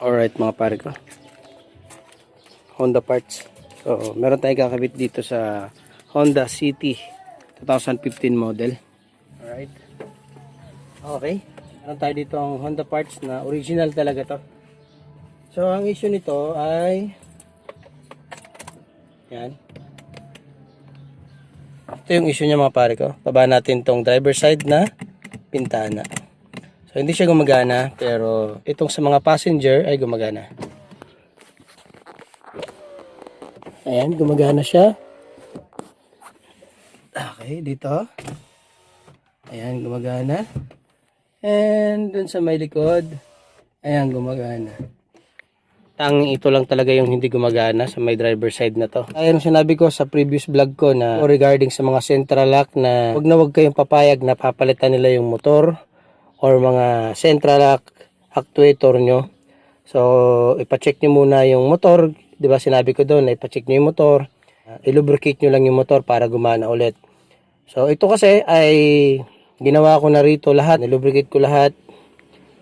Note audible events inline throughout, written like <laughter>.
Alright mga pare ko. Honda parts. So, meron tayong kakabit dito sa Honda City 2015 model. Alright. Okay. Meron tayo dito ang Honda parts na original talaga to. So, ang issue nito ay yan. Ito yung issue niya mga pare ko. Baba natin tong driver side na pintana. So, hindi siya gumagana, pero itong sa mga passenger ay gumagana. Ayan, gumagana siya. Okay, dito. Ayan, gumagana. And dun sa may likod, ayan, gumagana. Tanging ito lang talaga yung hindi gumagana sa may driver side na to. Ayan ang sinabi ko sa previous vlog ko na regarding sa mga central lock na wag na wag kayong papayag na papalitan nila yung motor or mga central actuator nyo. So, ipacheck nyo muna yung motor. Ba sinabi ko doon na ipacheck nyo yung motor. Uh, ilubricate nyo lang yung motor para gumana ulit. So, ito kasi ay ginawa ko na rito lahat. Nilubricate ko lahat.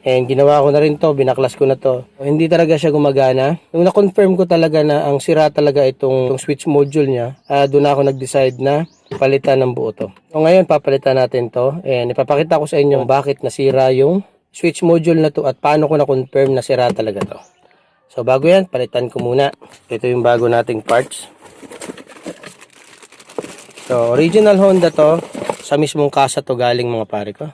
And ginawa ko na rin to, binaklas ko na to. Hindi talaga siya gumagana. Nung na-confirm ko talaga na ang sira talaga itong, itong switch module niya, uh, doon ako nag-decide na palitan ng buo to. So ngayon papalitan natin to and ipapakita ko sa inyo bakit nasira yung switch module na to at paano ko na-confirm na sira talaga to. So bago yan, palitan ko muna. Ito yung bago nating parts. So original Honda to, sa mismong kasa to galing mga pare ko.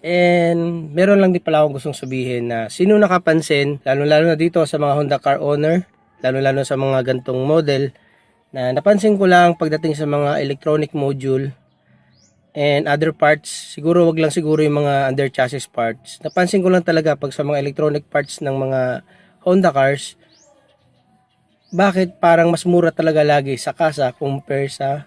And meron lang din pala akong gustong sabihin na sino nakapansin, lalo-lalo na dito sa mga Honda car owner, lalo-lalo sa mga gantong model, na napansin ko lang pagdating sa mga electronic module and other parts, siguro wag lang siguro yung mga under chassis parts. Napansin ko lang talaga pag sa mga electronic parts ng mga Honda cars, bakit parang mas mura talaga lagi sa kasa compare sa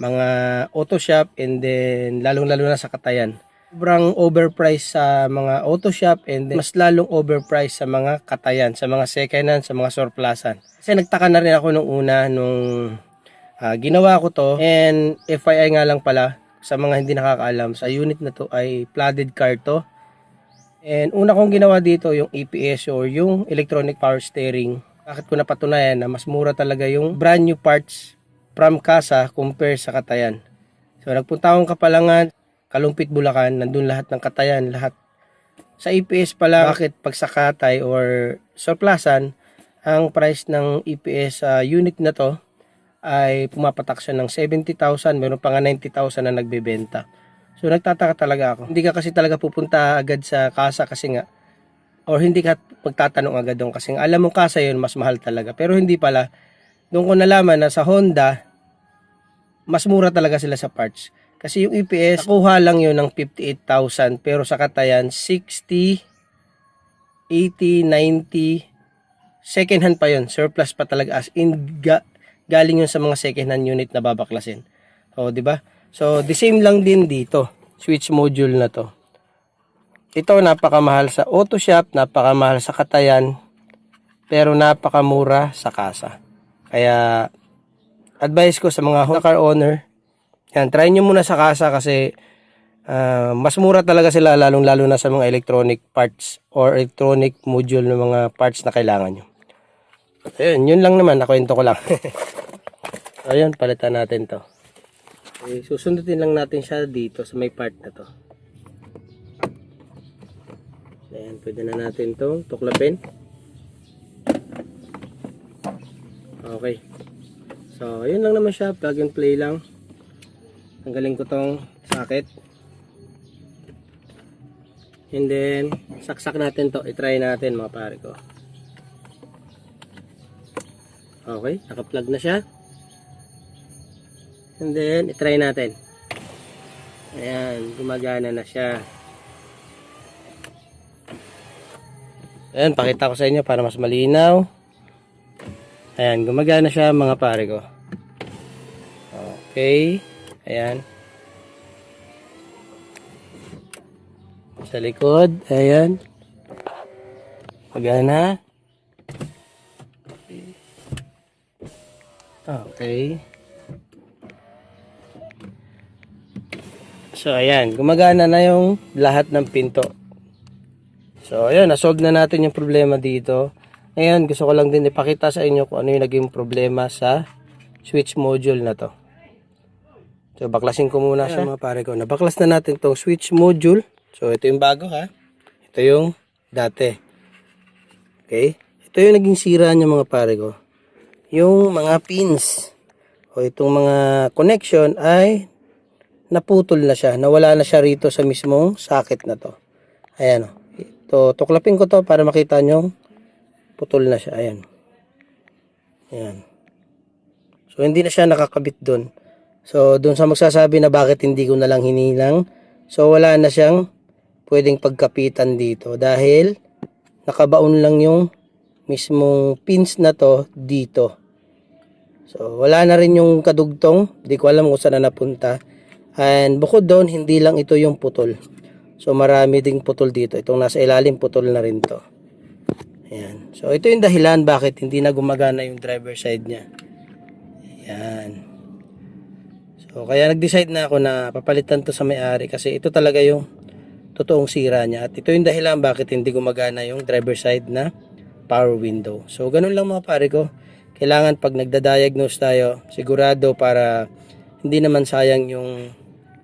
mga auto shop and then lalong-lalo na sa katayan. Sobrang overpriced sa mga auto shop and then mas lalong overpriced sa mga katayan, sa mga second hand, sa mga surplusan. Kasi nagtaka na rin ako nung una nung ah, ginawa ko to and FYI nga lang pala sa mga hindi nakakaalam sa unit na to ay flooded car to. And una kong ginawa dito yung EPS or yung electronic power steering. Bakit ko napatunayan na mas mura talaga yung brand new parts from Casa compare sa Katayan. So nagpunta akong Kapalangan, Kalumpit, Bulacan, nandun lahat ng Katayan, lahat. Sa EPS pala, bakit pag sa Katay or surplusan, ang price ng EPS sa unit na to ay pumapatak siya ng 70,000, meron pa nga 90,000 na nagbebenta. So nagtataka talaga ako. Hindi ka kasi talaga pupunta agad sa kasa kasi nga or hindi ka magtatanong agad doon kasi nga, alam mo kasa yun mas mahal talaga. Pero hindi pala. Doon ko nalaman na sa Honda mas mura talaga sila sa parts. Kasi yung EPS, nakuha lang yun ng 58,000 pero sa katayan 60, 80, 90, second hand pa yun. Surplus pa talaga as in ga, galing yun sa mga second hand unit na babaklasin. O, di ba? So, the same lang din dito. Switch module na to. Ito, napakamahal sa auto shop, napakamahal sa katayan, pero napakamura sa kasa. Kaya, advice ko sa mga car owner, yan, try nyo muna sa kasa kasi ah, mas mura talaga sila lalong lalo na sa mga electronic parts or electronic module ng mga parts na kailangan nyo. Ayun, yun lang naman, nakwento ko lang. <laughs> Ayun, palitan natin to. Okay, susundutin lang natin siya dito sa may part na to. Ayan, pwede na natin to tuklapin. Okay. So, ayun lang naman siya. Plug and play lang. Tanggalin ko tong socket. And then, saksak natin to. I-try natin mga pare ko. Okay, naka-plug na siya. And then, i-try natin. Ayan, gumagana na siya. Ayan, pakita ko sa inyo para mas malinaw. Ayan, gumagana siya mga pare ko. Okay. Ayan. Sa likod. Ayan. Magana. Okay. So, ayan. Gumagana na yung lahat ng pinto. So, ayan, nasolve na natin yung problema dito. Ngayon, gusto ko lang din ipakita sa inyo kung ano yung naging problema sa switch module na to. So, baklasin ko muna siya mga pare ko. Nabaklas na natin tong switch module. So, ito yung bago ha. Ito yung dati. Okay? Ito yung naging sira niya mga pare ko. Yung mga pins o itong mga connection ay naputol na siya. Nawala na siya rito sa mismong socket na to. Ayan o. Ito, tuklapin ko to para makita nyo putol na siya. Ayan. Ayan. So, hindi na siya nakakabit doon. So, doon sa magsasabi na bakit hindi ko na lang hinilang. So, wala na siyang pwedeng pagkapitan dito dahil nakabaon lang yung mismong pins na to dito. So, wala na rin yung kadugtong. Hindi ko alam kung saan na napunta. And bukod doon, hindi lang ito yung putol. So, marami ding putol dito. Itong nasa ilalim, putol na rin to. Ayan. So, ito yung dahilan bakit hindi na gumagana yung driver side niya. Ayan. So, kaya nag-decide na ako na papalitan to sa may-ari kasi ito talaga yung totoong sira niya. At ito yung dahilan bakit hindi gumagana yung driver side na power window. So, ganun lang mga pare ko. Kailangan pag nagda-diagnose tayo, sigurado para hindi naman sayang yung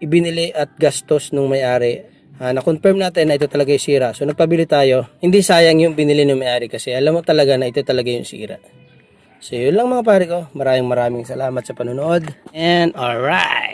ibinili at gastos nung may-ari. Ah, na-confirm natin na ito talaga yung sira. So, nagpabili tayo. Hindi sayang yung binili ng may-ari kasi alam mo talaga na ito talaga yung sira. So, yun lang mga pare ko. Maraming maraming salamat sa panonood. And alright.